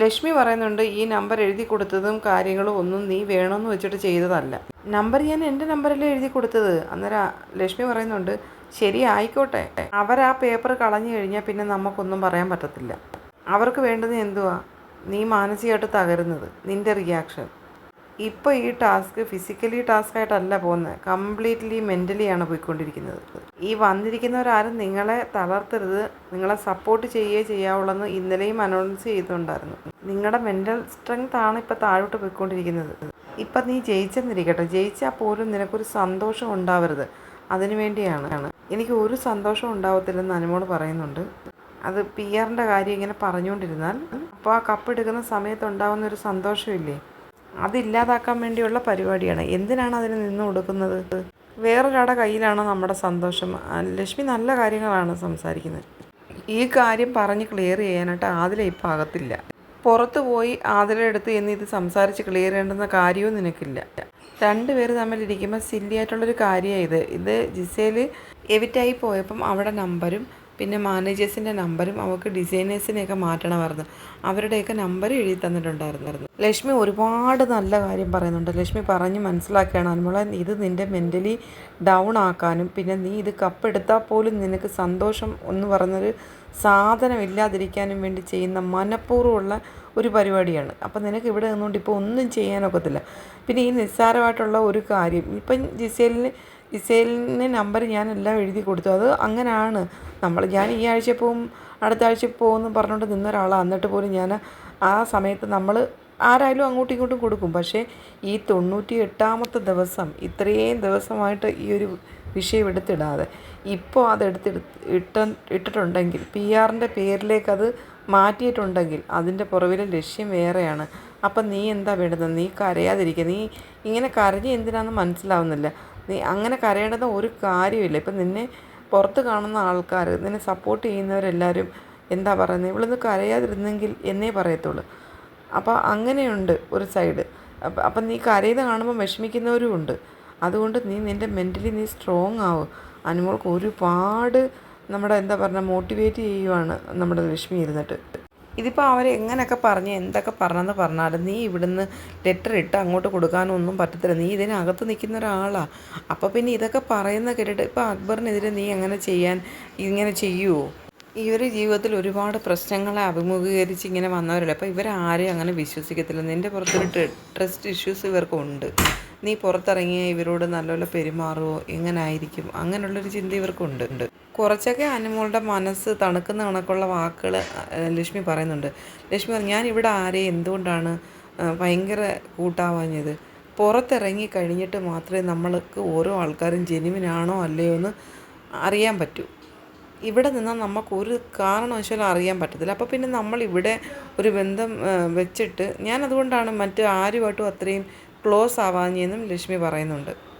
ലക്ഷ്മി പറയുന്നുണ്ട് ഈ നമ്പർ എഴുതി കൊടുത്തതും കാര്യങ്ങളും ഒന്നും നീ വേണമെന്ന് വെച്ചിട്ട് ചെയ്തതല്ല. നമ്പർ ഞാൻ എന്റെ നമ്പറല്ലേ എഴുതി കൊടുത്തത്? അന്നേരം ലക്ഷ്മി പറയുന്നുണ്ട് ശരി ആയിക്കോട്ടെ. അവർ ആ പേപ്പർ കളഞ്ഞു കഴിഞ്ഞാൽ പിന്നെ നമുക്കൊന്നും പറയാൻ പറ്റത്തില്ല. അവർക്ക് വേണ്ടത് എന്തുവാ? നീ മാനസികമായിട്ട് തകരുന്നത്. നിന്റെ റിയാക്ഷൻ ഇപ്പോൾ ഈ ടാസ്ക് ഫിസിക്കലി ടാസ്ക് ആയിട്ടല്ല പോകുന്നത്. കംപ്ലീറ്റ്ലി മെന്റലിയാണ് പോയിക്കൊണ്ടിരിക്കുന്നത്. ഈ വന്നിരിക്കുന്നവരാരും നിങ്ങളെ തളർത്തരുത്. നിങ്ങളെ സപ്പോർട്ട് ചെയ്യുകയേ ചെയ്യാവുള്ളെന്ന് ഇന്നലെയും അനൗൺസ് ചെയ്തിട്ടുണ്ടായിരുന്നു നിങ്ങളുടെ മെന്റൽ സ്ട്രെങ്ത് ആണ് ഇപ്പോൾ താഴോട്ട് പോയിക്കൊണ്ടിരിക്കുന്നത്. ഇപ്പം നീ ജയിച്ചെന്നിരിക്കട്ടെ. ജയിച്ചാൽ പോലും നിനക്കൊരു സന്തോഷം ഉണ്ടാവരുത്. അതിനു വേണ്ടിയാണ്. എനിക്ക് ഒരു സന്തോഷം ഉണ്ടാവത്തില്ലെന്ന് അനുമോട് പറയുന്നുണ്ട്. അത് പി ആറിന്റെ കാര്യം ഇങ്ങനെ പറഞ്ഞുകൊണ്ടിരുന്നാൽ അപ്പോൾ ആ കപ്പ് എടുക്കുന്ന സമയത്ത് ഉണ്ടാകുന്ന ഒരു സന്തോഷമില്ലേ? അതില്ലാതാക്കാൻ വേണ്ടിയുള്ള പരിപാടിയാണ്. എന്തിനാണ് അതിന് നിന്ന് കൊടുക്കുന്നത് വേറൊരാളുടെ കയ്യിലാണ് നമ്മുടെ സന്തോഷം. ലക്ഷ്മി നല്ല കാര്യങ്ങളാണ് സംസാരിക്കുന്നത്. ഈ കാര്യം പറഞ്ഞ് ക്ലിയർ ചെയ്യാനായിട്ട് ആതിലെ ഇപ്പം ആകത്തില്ല പുറത്ത് പോയി ആതിലെടുത്ത് എന്ന് ഇത് സംസാരിച്ച് ക്ലിയർ ചെയ്യേണ്ടുന്ന കാര്യവും നിനക്കില്ല. രണ്ടുപേർ തമ്മിലിരിക്കുമ്പോൾ സില്ലിയായിട്ടുള്ളൊരു കാര്യമാണ് ഇത്. ഇത് ജിസേൽ എവിറ്റായി പോയപ്പം അവിടെ നമ്പരും പിന്നെ മാനേജേഴ്സിന്റെ നമ്പരും അവൾക്ക് ഡിസൈനേഴ്സിനെയൊക്കെ മാറ്റണമായിരുന്നു. അവരുടെയൊക്കെ നമ്പർ എഴുതി തന്നിട്ടുണ്ടായിരുന്നു ലക്ഷ്മി ഒരുപാട് നല്ല കാര്യം പറയുന്നുണ്ട്. ലക്ഷ്മി പറഞ്ഞ് മനസ്സിലാക്കുകയാണ് അനുമോളെ ഇത് നിന്റെ മെന്റലി ഡൗൺ ആക്കാനും പിന്നെ നീ ഇത് കപ്പെടുത്താൽ പോലും നിനക്ക് സന്തോഷം എന്ന് പറഞ്ഞൊരു സാധനം ഇല്ലാതിരിക്കാനും വേണ്ടി ചെയ്യുന്ന മനഃപൂർവമുള്ള ഒരു പരിപാടിയാണ്. അപ്പം നിനക്ക് ഇവിടെ നിന്നുകൊണ്ട് ഇപ്പോൾ ഒന്നും ചെയ്യാനൊക്കത്തില്ല. പിന്നെ ഈ നിസ്സാരമായിട്ടുള്ള ഒരു കാര്യം ഇപ്പം ജിസേലിന് ജിസേലിന് നമ്പർ ഞാൻ എല്ലാം എഴുതി കൊടുത്തു. അത് അങ്ങനെയാണ് നമ്മൾ ഞാൻ ഈ ആഴ്ച പോവും അടുത്ത ആഴ്ച പോകുമെന്ന് പറഞ്ഞുകൊണ്ട് നിന്ന ഒരാളാണ് എന്നിട്ട് പോലും ഞാൻ ആ സമയത്ത് നമ്മൾ ആരായാലും അങ്ങോട്ടും ഇങ്ങോട്ടും കൊടുക്കും. പക്ഷേ ഈ തൊണ്ണൂറ്റി എട്ടാമത്തെ ദിവസം ഇത്രയും ദിവസമായിട്ട് ഈ ഒരു വിഷയം എടുത്തിടാതെ ഇപ്പോൾ അത് ഇട്ട ഇട്ടിട്ടുണ്ടെങ്കിൽ പി ആറിന്റെ പേരിലേക്ക് അത് മാറ്റിയിട്ടുണ്ടെങ്കിൽ അതിന്റെ പുറവിലെ ലക്ഷ്യം വേറെയാണ്. അപ്പം നീ എന്താ വേണ്ടത്? നീ കരയാതിരിക്കുക. നീ ഇങ്ങനെ കരഞ്ഞ് എന്തിനാണെന്ന് മനസ്സിലാവുന്നില്ല. നീ അങ്ങനെ കരയേണ്ടത് ഒരു കാര്യമില്ല ഇപ്പം നിന്നെ പുറത്ത് കാണുന്ന ആൾക്കാർ നിന്നെ സപ്പോർട്ട് ചെയ്യുന്നവരെല്ലാവരും എന്താ പറയുന്നത്? ഇവളൊന്ന് കരയാതിരുന്നെങ്കിൽ എന്നേ പറയത്തുള്ളൂ. അപ്പോൾ അങ്ങനെയുണ്ട് ഒരു സൈഡ് അപ്പം അപ്പം നീ കരയുന്ന കാണുമ്പോൾ വിഷമിക്കുന്നവരും ഉണ്ട്. അതുകൊണ്ട് നീ നിന്റെ മെന്റലി നീ സ്ട്രോങ് ആവും. അനുമോൾക്ക് ഒരുപാട് നമ്മുടെ എന്താ പറയുക മോട്ടിവേറ്റ് ചെയ്യുവാണ് നമ്മുടെ ലക്ഷ്മി ഇരുന്നിട്ട്. ഇതിപ്പോൾ അവരെ എങ്ങനെയൊക്കെ പറഞ്ഞ് എന്തൊക്കെ പറഞ്ഞെന്ന് പറഞ്ഞാലും നീ ഇവിടുന്ന് ലെറ്റർ ഇട്ട് അങ്ങോട്ട് കൊടുക്കാനൊന്നും പറ്റത്തില്ല. നീ ഇതിനകത്ത് നിൽക്കുന്ന ഒരാളാണ് അപ്പോൾ പിന്നെ ഇതൊക്കെ പറയുന്ന കേട്ടിട്ട് ഇപ്പോൾ അക്ബറിനെതിരെ നീ എങ്ങനെ ചെയ്യാൻ ഇങ്ങനെ ചെയ്യുമോ ഒരു ജീവിതത്തിൽ ഒരുപാട് പ്രശ്നങ്ങളെ അഭിമുഖീകരിച്ച് ഇങ്ങനെ വന്നവരല്ലേ. അപ്പോൾ ഇവരാരെയും അങ്ങനെ വിശ്വസിക്കത്തില്ല. നിന്റെ പുറത്തൊരു ട്രസ്റ്റ് ഇഷ്യൂസ് ഇവർക്കുണ്ട്. നീ പുറത്തിറങ്ങിയ ഇവരോട് നല്ലപോലെ പെരുമാറുമോ എങ്ങനായിരിക്കും അങ്ങനെയുള്ളൊരു ചിന്ത ഇവർക്കുണ്ട്. കുറച്ചൊക്കെ അനുമോളുടെ മനസ്സ് തണുക്കുന്ന കണക്കുള്ള വാക്കുകൾ ലക്ഷ്മി പറയുന്നുണ്ട്. ലക്ഷ്മി പറഞ്ഞു ഞാൻ ഇവിടെ ആരെയും എന്തുകൊണ്ടാണ് ഭയങ്കര കൂട്ടാവാഞ്ഞത്? പുറത്തിറങ്ങി കഴിഞ്ഞിട്ട് മാത്രമേ നമ്മൾക്ക് ഓരോ ആൾക്കാരും ജെനുവിനാണോ അല്ലയോ എന്ന് അറിയാൻ പറ്റൂ. ഇവിടെ നിന്നാൽ നമുക്ക് ഒരു കാരണവശാലും അറിയാൻ പറ്റത്തില്ല. അപ്പോൾ പിന്നെ നമ്മൾ ഇവിടെ ഒരു ബന്ധം വെച്ചിട്ട് ഞാൻ അതുകൊണ്ടാണ് മറ്റ് ആരുമായിട്ടും അത്രയും ക്ലോസ് ആവാഞ്ഞെന്നും ലക്ഷ്മി പറയുന്നുണ്ട്.